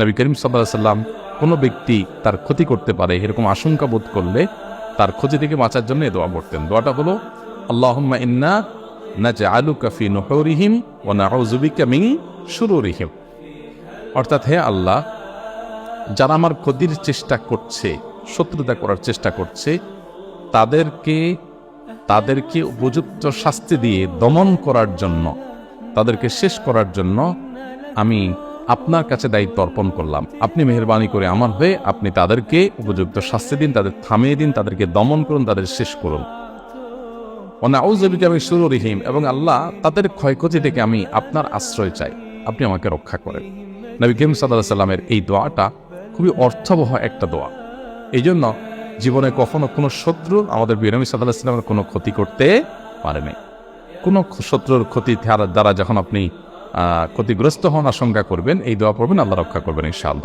নবী করিম সাল্লাহ সাল্লাম কোনো ব্যক্তি তার ক্ষতি করতে পারে, এরকম আশঙ্কা বোধ করলে তার ক্ষতি থেকে বাঁচার জন্য এ দোয়া পড়তেন। দোয়াটা হলো, আল্লাহুম্মা ইন্না নাজআলুকা ফি নুহুরিহিম ওয়া নাউযুবিকা মিন শুরুরিহিম অর্থাৎ হে আল্লাহ, যারা আমার ক্ষতির চেষ্টা করছে, শত্রুতা করার চেষ্টা করছে, তাদেরকে তাদেরকে উপযুক্ত শাস্তি দিয়ে দমন করার জন্য, তাদেরকে শেষ করার জন্য আমি আপনার কাছে দায়িত্ব অর্পণ করলাম। আপনি মেহরবানি করে আমার হয়ে আপনি তাদেরকে উপযুক্ত শাস্তি দিন, তাদের থামিয়ে দিন, তাদেরকে দমন করুন, তাদের শেষ করুন। অনাউজবিকে আমি শুরু রিহিম এবং আল্লাহ তাদের ক্ষয়ক্ষতি থেকে আমি আপনার আশ্রয় চাই। আপনি আমাকে রক্ষা করেন। নবী করিম সাল্লাহ সাল্লামের এই দোয়াটা খুবই অর্থবহ একটা দোয়া। এই জন্য জীবনে কখনো কোনো শত্রু আমাদের বিরমি সাল্লাহ সাল্লামের কোনো ক্ষতি করতে পারেনি। কোনো শত্রুর ক্ষতি দ্বারা যখন আপনি ক্ষতিগ্রস্ত হন আশঙ্কা করবেন এই দোয়া পড়বেন আল্লাহ রক্ষা করবেন ইনশাআল্লাহ।